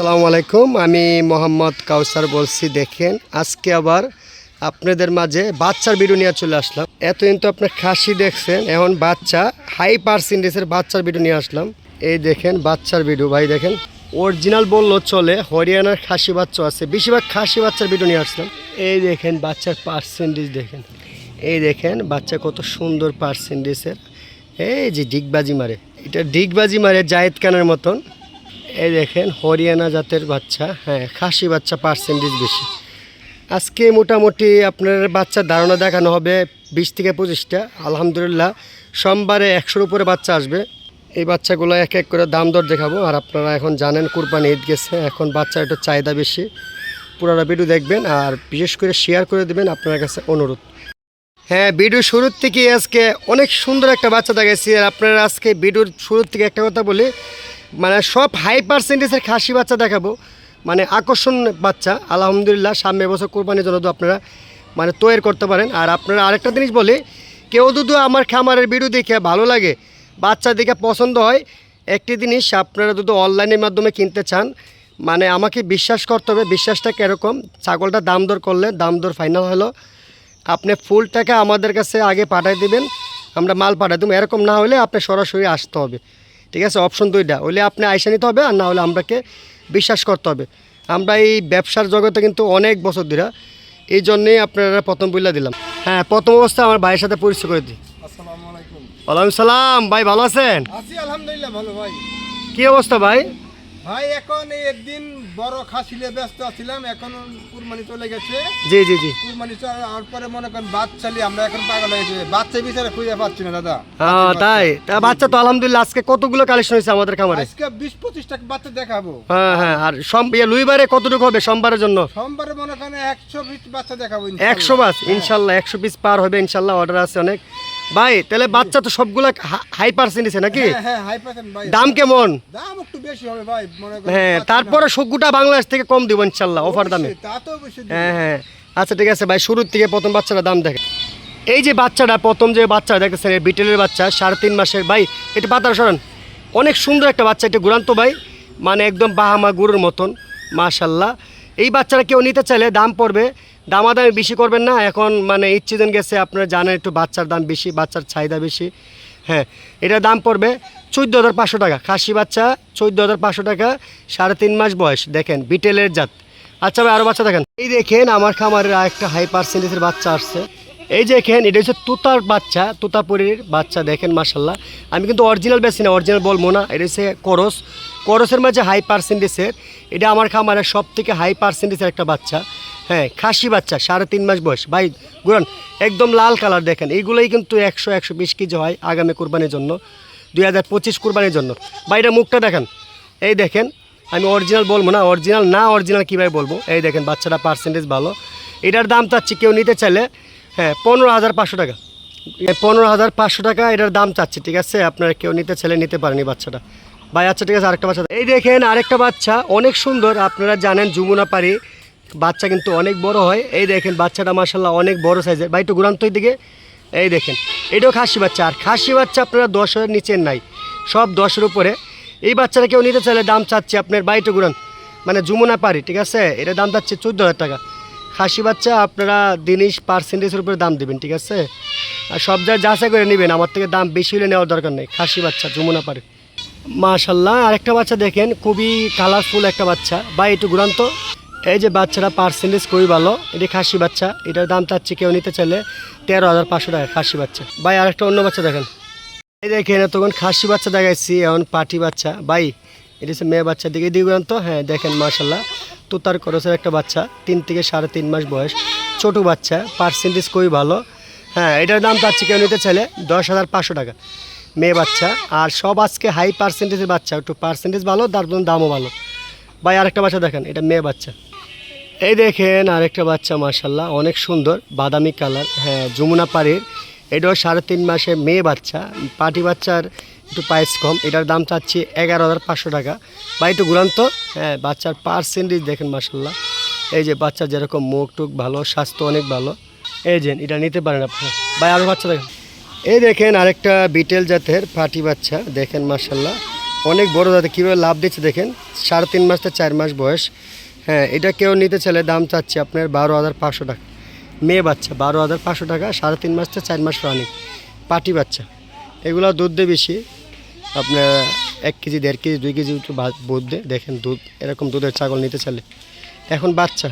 সালামু আলাইকুম, আমি মোহাম্মদ কাউসার বলছি, দেখেন, আজকে আবার আপনাদের মাঝে বাচ্চার ভিডিও নিয়ে চলে আসলাম। এতদিন তো আপনার খাসি দেখছেন, এখন বাচ্চা হাই পার্সেন্টেজের বাচ্চার ভিডিও নিয়ে আসলাম। এই দেখেন, বাচ্চার ভিডিও ভাই দেখেন অরিজিনাল বলল চলে, হরিয়ানার খাসি বাচ্চা আছে, বেশিরভাগ খাসি বাচ্চার ভিডিও নিয়ে আসলাম। এই দেখেন, বাচ্চার পার্সেন্টেজ দেখেন, এই দেখেন, বাচ্চা কত সুন্দর পার্সেন্টেজের এই যে ডিগবাজি মারে, এটা ডিগবাজি মারে জায়েদ খানের মতন। এই দেখেন, হরিয়ানা জাতের বাচ্চা হ্যাঁ খাসি বাচ্চা পার্সেন্টেজ বেশি। আজকে মোটামুটি আপনার বাচ্চার ধারণা দেখানো হবে বিশ থেকে পঁচিশটা। আলহামদুলিল্লাহ, সোমবারে একশোর উপরে বাচ্চা আসবে। এই বাচ্চাগুলো এক এক করে দাম দর দেখাবো। আর আপনারা এখন জানেন, কুরবানি ঈদ গেছে, এখন বাচ্চার একটু চাহিদা বেশি। পুরোটা ভিডিও দেখবেন, আর বিশেষ করে শেয়ার করে দেবেন আপনার কাছে অনুরোধ। হ্যাঁ ভিডিও শুরুর থেকে আজকে অনেক সুন্দর একটা বাচ্চা দেখাইছি। আর আপনারা আজকে ভিডিওর শুরুর থেকে একটা কথা বলি মানে সব হাই পার্সেন্টেজের খাসি বাচ্চা দেখাবো। মানে আকর্ষণ বাচ্চা, আলহামদুলিল্লাহ, সামনে বছর কোরবানির জন্য তো আপনারা মানে তৈরি করতে পারেন। আর আপনারা আরেকটা জিনিস বলে, কেউ যদি আমার খামারের ভিডিও দেখে ভালো লাগে, বাচ্চা দেখে পছন্দ হয়, একটি জিনিস আপনারা যদি অনলাইনের মাধ্যমে কিনতে চান মানে আমাকে বিশ্বাস করতে হবে, বিশ্বাসটা কীরকম? ছাগলটা দাম দর করলে দাম দর ফাইনাল হলো। আপনি ফুল টাকা আমাদের কাছে আগে পাঠিয়ে দেবেন, আমরা মাল পাঠাই দেবো। এরকম না হলে আপনি সরাসরি আসতে হবে। ঠিক আছে অপশন দুইটা। হলে আপনি আইসা নিতে হবে আর না হলে আমরাকে বিশ্বাস করতে হবে। আমরা এই ব্যবসার জগতে কিন্তু অনেক বছর ধরে এই জন্যেই আপনারা প্রথম বইলা দিলাম। হ্যাঁ প্রথম অবস্থা আমার ভাইয়ের সাথে পরিচয় করে দিই। আসসালামু আলাইকুম। ওয়ালাইকুম সালাম ভাই ভালো আছেন? আছি আলহামদুলিল্লাহ ভালো ভাই। কি অবস্থা ভাই? ভাই এখন একদিন বড় খাসিলে ব্যস্ত আছিলাম এখন কুরবানি চলে গেছে। জি জি জি। কুরবানি চলার পরে মনে করেন বাচ্চালি আমরা এখন পাগল হয়ে গেছে। বাচ্চা বিচারে খুঁজে পাচ্ছি না দাদা। হ্যাঁ তাই। তা বাচ্চা তো আলহামদুলিল্লাহ আজকে কতগুলো কালেকশন হয়েছে আমাদের খামারে? আজকে বিশ পঁচিশটা বাচ্চা দেখাবো। হ্যাঁ হ্যাঁ আর সোম ইয়ে লুইবারে কতটুকু হবে সোমবারের জন্য? সোমবারে মনে করেন একশো বিশ বাচ্চা দেখাবো একশো বাস ইনশাল্লাহ একশো পিস পার হবে ইনশাল্লাহ অর্ডার আছে অনেক। ভাই তাহলে বাচ্চা তো সবগুলা হাই পার্সেন্টেজে নাকি? হ্যাঁ হ্যাঁ দাম কেমন? দাম একটু বেশি হবে ভাই হ্যাঁ তারপরে সবগুটা বাংলাদেশ থেকে কম দিব ইনশাল্লাহ অফার দামে। হ্যাঁ হ্যাঁ আচ্ছা ঠিক আছে ভাই শুরুর থেকে প্রথম বাচ্চাটা দাম দেখে এই যে বাচ্চাটা প্রথম যে বাচ্চা দেখতেছেন বিটেলের বাচ্চা সাড়ে তিন মাসের। ভাই এটা পাতার সরান। অনেক সুন্দর একটা বাচ্চা এটা গুরান্ত ভাই মানে একদম বাহামা গুরুর মতন মাশাল্লাহ। এই বাচ্চাটা কেউ নিতে চাইলে দাম পড়বে দামাদামি বেশি করবেন না। এখন মানে ঈদ সিজন গেছে, আপনারা জানেন একটু বাচ্চার দাম বেশি, বাচ্চার চাহিদা বেশি। হ্যাঁ এটার দাম পড়বে চোদ্দ হাজার পাঁচশো টাকা। খাসি বাচ্চা চোদ্দ হাজার পাঁচশো টাকা, সাড়ে তিন মাস বয়স। দেখেন, বিটেলের জাত। আচ্ছা ভাই আরও বাচ্চা দেখেন। এই দেখেন, আমার খামারের একটা হাই পার্সেন্টেজের বাচ্চা আসছে। এই যে দেখেন, এটা হচ্ছে তুতার বাচ্চা, তুতাপুরীর বাচ্চা, দেখেন মাসাল্লাহ আমি কিন্তু অরিজিনাল বেশি না অরিজিনাল বলব না। এটা হচ্ছে করস। করসের মাঝে হাই পার্সেন্টেজের এটা আমার খামারের সব থেকে হাই পার্সেন্টেজের একটা বাচ্চা। হ্যাঁ খাসি বাচ্চা, সাড়ে তিন মাস বয়স। ভাই, গুরান, একদম লাল কালার দেখেন। এইগুলোই কিন্তু একশো একশো বিশ কেজি হয় আগামী কোরবানির জন্য, দুই হাজার পঁচিশ কোরবানির জন্য। বাইরে মুখটা দেখেন। এই দেখেন, আমি অরিজিনাল বলব না অরিজিনাল না অরিজিনাল কীভাবে বলব? এই দেখেন, বাচ্চাটা পার্সেন্টেজ ভালো। এটার দাম চাচ্ছি কেউ নিতে চাইলে হ্যাঁ পনেরো হাজার পাঁচশো টাকা। পনেরো হাজার পাঁচশো টাকা এটার দাম চাচ্ছি, ঠিক আছে? আপনারা কেউ নিতে চাইলে নিতে পারেন বাচ্চাটা। ভাই আচ্ছা ঠিক আছে, আরেকটা বাচ্চা। এই দেখেন, আরেকটা বাচ্চা, অনেক সুন্দর, আপনারা জানেন যমুনা পাড়ি বাচ্চা কিন্তু অনেক বড় হয়। এই দেখেন, বাচ্চাটা মাসাল্লাহ অনেক বড় সাইজের ভাই, একটু গুরান্তই দিকে এই দেখেন, এটাও খাসি বাচ্চা। আর খাসি বাচ্চা আপনারা দশের নিচে নাই, সব দশের উপরে। এই বাচ্চাটা কেউ নিতে চাইলে দাম চাচ্ছে আপনার বাইটু গুরান মানে যমুনা পাড়ি, ঠিক আছে? এটা দাম চাচ্ছে চোদ্দ হাজার টাকা। খাসি বাচ্চা আপনারা জিনিস পার্সেন্টেজের উপরে দাম দেবেন, ঠিক আছে? আর সব জায়গায় যাচাই করে নেবেন, আমার থেকে দাম বেশি হলে নেওয়ার দরকার নেই। খাসি বাচ্চা, যমুনা পাড়ি। মাশাল্লাহ আরেকটা বাচ্চা দেখেন, খুবই কালারফুল একটা বাচ্চা। বা একটু ঘুরান্ত এই যে বাচ্চারা পার্সেন্টেজ খুবই ভালো, এটি খাসি বাচ্চা, এটার দাম চাচ্ছি কেউ নিতে চাইলে তেরো হাজার পাঁচশো টাকা, খাসি বাচ্চা। ভাই, আরেকটা অন্য বাচ্চা দেখেন। এই দেখেন তখন খাসি বাচ্চা দেখাইছি, এখন পাটি বাচ্চা। ভাই, এটা হচ্ছে মেয়ে বাচ্চার দিকে দিয়ে তো? হ্যাঁ দেখেন মাশাল্লাহ তুতার করসের একটা বাচ্চা, তিন থেকে সাড়ে তিন মাস বয়স, ছোটো বাচ্চা পার্সেন্টেজ খুবই ভালো। হ্যাঁ এটার দাম চাচ্ছি কেউ নিতে চাইলে দশ হাজার পাঁচশো টাকা, মেয়ে বাচ্চা। আর সব আজকে হাই পার্সেন্টেজের বাচ্চা, একটু পার্সেন্টেজ ভালো, তার দামও ভালো। ভাই, আরেকটা বাচ্চা দেখেন, এটা মেয়ে বাচ্চা। এই দেখেন আরেকটা বাচ্চা মাশাল্লাহ অনেক সুন্দর, বাদামি কালার হ্যাঁ যমুনা পাড়ির। এটাও সাড়ে তিন মাসে মেয়ে বাচ্চা, পাটি বাচ্চার একটু প্রাইস কম, এটার দাম চাচ্ছি এগারো হাজার পাঁচশো টাকা। বা একটু ঘুরান্ত হ্যাঁ বাচ্চার পার্সেন্টেজ দেখেন মাশাল্লাহ এই যে বাচ্চা যেরকম মুখ টুক ভালো, স্বাস্থ্য অনেক ভালো। এই যে, এটা নিতে পারেন আপনি ভাই আরও বাচ্চা দেখেন। এই দেখেন আরেকটা বিটেল জাতের পাটি বাচ্চা, দেখেন মাশাল্লাহ অনেক বড় জাতের, কীভাবে লাভ দিচ্ছে দেখেন? সাড়ে তিন মাস থেকে চার মাস বয়স। হ্যাঁ এটা কেউ নিতে চাইলে দাম চাচ্ছে আপনার বারো হাজার পাঁচশো টাকা। মেয়ে বাচ্চা, বারো হাজার পাঁচশো টাকা, সাড়ে তিন মাস থেকে চার মাস রানি পাটি বাচ্চা। এগুলো দুধ দেয় বেশি। আপনার এক কেজি, দেড় কেজি, দুই কেজি একটু দুধ দেয় দেখেন দুধ, এরকম দুধের ছাগল নিতে চাইলে। এখন বাচ্চা।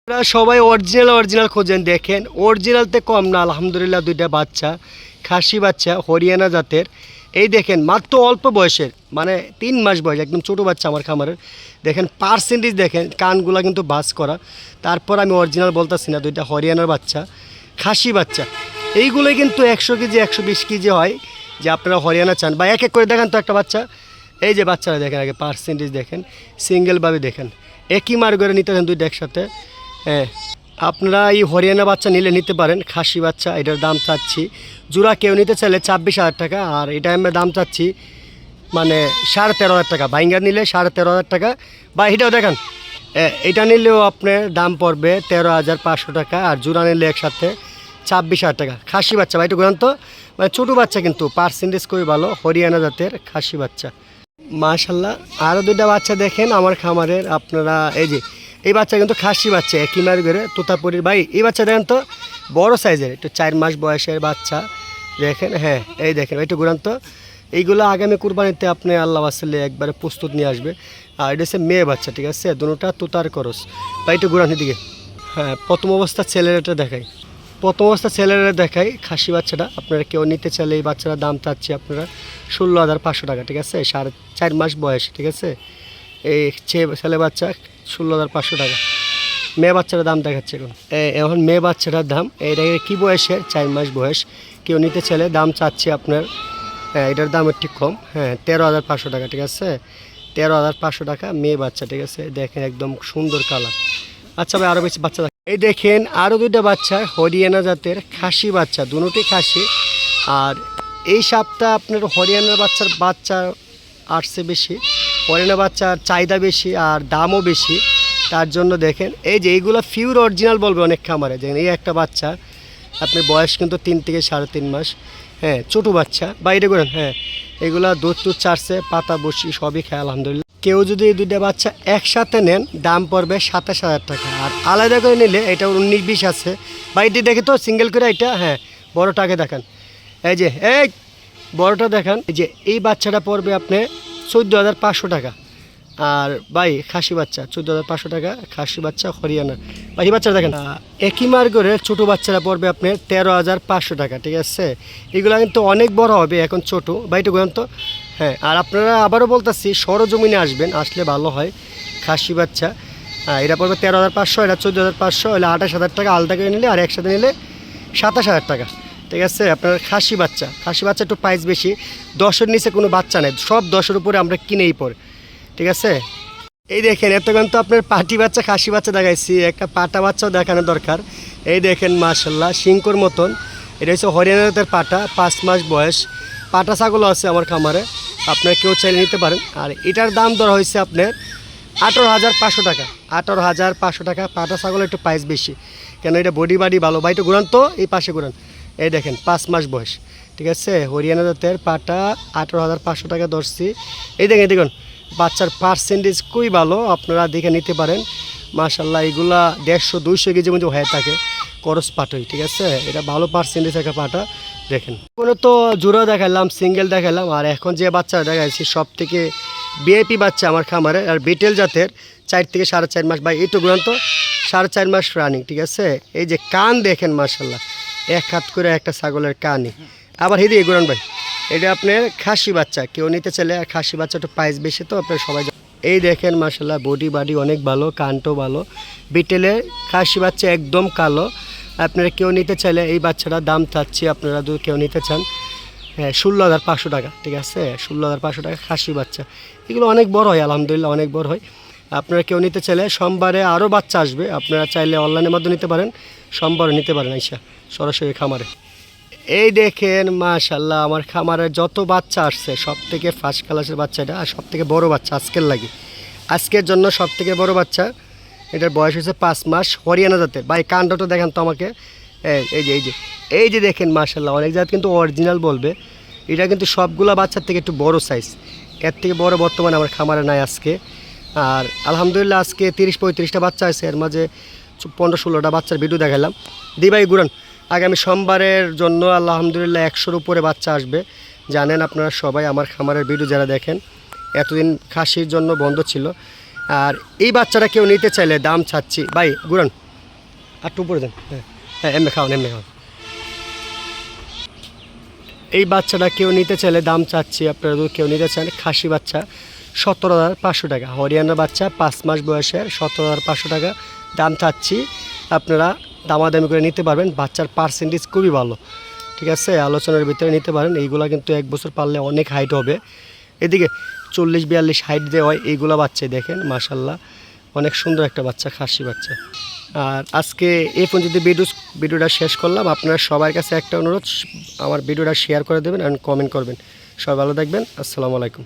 আপনারা সবাই অরিজিনাল অরিজিনাল খোঁজেন, দেখেন। অরিজিনালতে কম না, আলহামদুলিল্লাহ দুইটা বাচ্চা। খাসি বাচ্চা, হরিয়ানা জাতের। এই দেখেন, মাত্র অল্প বয়সের মানে তিন মাস বয়স, একদম ছোটো বাচ্চা আমার খামারের। দেখেন পার্সেন্টেজ দেখেন, কানগুলো কিন্তু বাস করা। তারপর আমি অরিজিনাল বলতেছি না, দুইটা হরিয়ানার বাচ্চা, খাসি বাচ্চা। এইগুলোই কিন্তু একশো কেজি, একশো বিশ কেজি হয়, যে আপনারা হরিয়ানা চান। বা এক এক করে দেখেন তো একটা বাচ্চা। এই যে বাচ্চারা দেখেন, আগে পার্সেন্টেজ দেখেন সিঙ্গেলভাবে দেখেন। একই মার করে নিতে দুইটা একসাথে। হ্যাঁ। আপনারা এই হরিয়ানা বাচ্চা নিলে নিতে পারেন, খাসি বাচ্চা, এটার দাম চাচ্ছি। জোড়া কেউ নিতে চাইলে ছাব্বিশ হাজার টাকা, আর এটা আমরা দাম চাচ্ছি মানে সাড়ে তেরো হাজার টাকা। বাইঙ্গা নিলে সাড়ে তেরো হাজার টাকা। বা এটাও দেখেন এটা নিলেও আপনার দাম পড়বে তেরো হাজার পাঁচশো টাকা, আর জোড়া নিলে একসাথে ছাব্বিশ হাজার টাকা। খাসি বাচ্চা বা একটু গ্রন্থ মানে ছোটো বাচ্চা কিন্তু পার্সেন্টেজ খুবই ভালো, হরিয়ানা জাতের খাসি বাচ্চা। মাশাল্লাহ, আরও দুইটা বাচ্চা দেখেন আমার খামারের, আপনারা, এই যে এই বাচ্চা কিন্তু খাসি বাচ্চা, একই মার করে তোতাপুরির ভাই। এই বাচ্চা দেখেন তো, বড় সাইজের, একটু চার মাস বয়সের বাচ্চা। দেখেন হ্যাঁ এই দেখেন, একটু ঘুরান তো। এইগুলো আগামী কুরবানিতে আপনি আল্লাহ আসলে একবারে প্রস্তুত নিয়ে আসবে। আর এটা হচ্ছে মেয়ে বাচ্চা, ঠিক আছে? দুটা তোতার করস বা একটু ঘুরান দিকে হ্যাঁ প্রথম অবস্থা ছেলের এটা দেখাই। প্রথম অবস্থা ছেলেরা দেখাই খাসি বাচ্চাটা। আপনারা কেউ নিতে চাইলে এই বাচ্চাটার দাম চাচ্ছি আপনারা ষোলো হাজার পাঁচশো টাকা, ঠিক আছে? সাড়ে চার মাস বয়স, ঠিক আছে? এই ছেলে বাচ্চা ষোলো হাজার পাঁচশো টাকা। মেয়ে বাচ্চাটার দাম দেখাচ্ছে এখন। এখন মেয়ে বাচ্চাটার দাম, এটা কি বয়সের? চার মাস বয়স। কেউ নিতে চাইলে দাম চাচ্ছে আপনার এটার দাম একটু কম। হ্যাঁ তেরো হাজার পাঁচশো টাকা, ঠিক আছে? তেরো হাজার পাঁচশো টাকা মেয়ে বাচ্চা, ঠিক আছে? দেখেন একদম সুন্দর কালার। আচ্ছা ভাই আরও বেশি বাচ্চা এই দেখেন আরও দুইটা বাচ্চা, হরিয়ানা জাতের খাসি বাচ্চা, দুটোই খাসি। আর এই সাপটা আপনার হরিয়ানার বাচ্চার, বাচ্চা আসছে বেশি। হরিয়ানা বাচ্চার চাহিদা বেশি আর দামও বেশি। তার জন্য দেখেন, এই যে এইগুলো পিওর অরিজিনাল বলবে অনেক খামারে দেখেন এই একটা বাচ্চা আপনার বয়স কিন্তু তিন থেকে সাড়ে তিন মাস হ্যাঁ ছোটো বাচ্চা, বাইরে করেন হ্যাঁ এগুলা দুধ টুধ চারছে পাতা বসি সবই খায়, আলহামদুলিল্লাহ। কেউ যদি এই দুইটা বাচ্চা একসাথে নেন, দাম পড়বে সাতাশ হাজার টাকা। আর আলাদা করে নিলে এটা উনিশ বিশ আছে। বা এটি দেখে তো সিঙ্গেল করে এটা হ্যাঁ বড়টাকে দেখান। এই যে, এই বড়টা দেখান, এই যে এই বাচ্চাটা পড়বে আপনি চোদ্দ হাজার পাঁচশো টাকা। আর ভাই, খাসি বাচ্চা চোদ্দ হাজার পাঁচশো টাকা, খাসি বাচ্চা, হরিয়ানা। ভাই বাচ্চা দেখেন, একই মার্গরের ছোটো বাচ্চারা পড়বে আপনার তেরো হাজার পাঁচশো টাকা, ঠিক আছে? এগুলো কিন্তু অনেক বড় হবে এখন ছোট। বাইটু তো। হ্যাঁ আর আপনারা আবারও বলতেছি, সরজমিনে আসবেন, আসলে ভালো হয়, খাসি বাচ্চা। এটা পড়বে তেরো হাজার পাঁচশো, এটা চোদ্দ হাজার পাঁচশো, হলে আঠাশ হাজার টাকা আলাদা করে নিলে, আর একসাথে নিলে সাতাশ হাজার টাকা। ঠিক আছে? আপনার খাসি বাচ্চা। খাসি বাচ্চা একটু প্রাইস বেশি। দশের নিচে কোনো বাচ্চা নেই। সব দশের উপরে আমরা কিনেই পড়ে ঠিক আছে? এই দেখেন এতক্ষণ তো আপনার পাটি বাচ্চা, খাসি বাচ্চা দেখাইছি। একটা পাটা বাচ্চাও দেখানো দরকার। এই দেখেন মার্শাল্লাহ সিংকর মতন। এটা হচ্ছে হরিয়ানাতের পাটা, পাঁচ মাস বয়স। পাটা ছাগলও আছে আমার খামারে। আপনার কেউ চাইলে নিতে পারেন। আর এটার দাম ধরা হয়েছে আপনার আঠারো হাজার পাঁচশো টাকা। আঠারো হাজার পাঁচশো টাকা। পাটা ছাগল একটু প্রাইস বেশি। কেন এটা বডি বাডি ভালো। বা একটু ঘুরান তো, এই পাশে ঘুরান। এই দেখেন, পাঁচ মাস বয়স। ঠিক আছে? হরিয়ানা জাতের পাটা আঠারো হাজার পাঁচশো টাকা ধরছি। এই দেখেন দেখুন, বাচ্চার পার্সেন্টেজ খুবই ভালো, আপনারা দেখে নিতে পারেন। মাশাল্লাহ এগুলা দেড়শো, দুইশো কেজি মধ্যে হয়ে থাকে করস পাটই, ঠিক আছে? এটা ভালো পার্সেন্টেজ একটা পাটা, দেখেন। কোনো তো জোড়া দেখালাম সিঙ্গেল দেখালাম, আর এখন যে বাচ্চা দেখাচ্ছি সব থেকে বিআইপি বাচ্চা আমার খামারে, আর বিটেল জাতের, চার থেকে সাড়ে চার মাস বা এইটু গ্রন্থ সাড়ে চার মাস রানিং ঠিক আছে? এই যে কান দেখেন মার্শাল্লাহ এক হাত করে একটা ছাগলের কানই আবার হিদি গুরান ভাই, এটা আপনার খাসি বাচ্চা, কেউ নিতে চাইলে খাসি বাচ্চা একটু প্রাইস বেশি তো, আপনার সবাই এই দেখেন মার্শাল্লাহ বডি বাডি অনেক ভালো কানটাও ভালো। বিটেলের খাসি বাচ্চা একদম কালো। আপনারা কেউ নিতে চাইলে এই বাচ্চাটার দাম চাচ্ছি, আপনারা যদি কেউ নিতে চান হ্যাঁ ষোলো হাজার পাঁচশো টাকা, ঠিক আছে? ষোলো হাজার পাঁচশো টাকা খাসি বাচ্চা। এগুলো অনেক বড় হয়, আলহামদুলিল্লাহ, অনেক বড় হয়। আপনারা কেউ নিতে চাইলে সোমবারে আরও বাচ্চা আসবে। আপনারা চাইলে অনলাইনের মাধ্যমে নিতে পারেন। সোমবারে নিতে পারেন আইসা, সরাসরি খামারে। এই দেখেন মাশাল্লাহ আমার খামারে যত বাচ্চা আসছে সব থেকে ফার্স্ট ক্লাসের বাচ্চাটা আর সব থেকে বড়ো বাচ্চা আজকের লাগে। আজকের জন্য সব থেকে বড়ো বাচ্চা, এটার বয়স হয়েছে পাঁচ মাস, হরিয়ানা জাতের। ভাই, কাণ্ডটা দেখেন তো আমাকে। এই এই যে এই যে এই যে দেখেন মাশাল্লাহ অনেক জাত কিন্তু অরিজিনাল বলবে। এটা কিন্তু সবগুলা বাচ্চার থেকে একটু বড় সাইজ এর থেকে বড় বর্তমানে আমার খামারে নাই আজকে। আর আলহামদুলিল্লাহ আজকে তিরিশ পঁয়ত্রিশটা বাচ্চা আছে, এর মাঝে পনেরো ষোলোটা বাচ্চার ভিডিও দেখালাম দি ভাই গুরান, আগামী সোমবারের জন্য আলহামদুলিল্লাহ একশোর উপরে বাচ্চা আসবে। জানেন আপনারা সবাই আমার খামারের ভিডিও যারা দেখেন, এতদিন খাসির জন্য বন্ধ ছিল। আর এই বাচ্চাটা কেউ নিতে চাইলে দাম চাচ্ছি। ভাই গুরান, একটু উপরে দেন হ্যাঁ হ্যাঁ এমনি খাওয়ান এমনি খাওয়ান। এই বাচ্চাটা কেউ নিতে চাইলে দাম চাচ্ছি, আপনারা কেউ নিতে চান, খাসি বাচ্চা। সতেরো হাজার পাঁচশো টাকা। হরিয়ানা বাচ্চা পাঁচ মাস বয়সের সতেরো হাজার পাঁচশো টাকা। দাম চাচ্ছি, আপনারা দামাদামি করে নিতে পারবেন, বাচ্চার পার্সেন্টেজ খুবই ভালো। ঠিক আছে, আলোচনার ভিতরে নিতে পারেন, এইগুলা কিন্তু এক বছর পারলে অনেক হাইট হবে। এদিকে চল্লিশ, বিয়াল্লিশ হাইট দেওয়া হয়, এইগুলা বাচ্চাই দেখেন মাশাল্লাহ অনেক সুন্দর একটা বাচ্চা, খাসি বাচ্চা। আর আজকে এই পর্যন্ত ভিডিও, ভিডিওটা শেষ করলাম। আপনারা সবার কাছে একটা অনুরোধ, আমার ভিডিওটা শেয়ার করে দেবেন আর কমেন্ট করবেন। সবাই ভালো থাকবেন। আসসালামু আলাইকুম।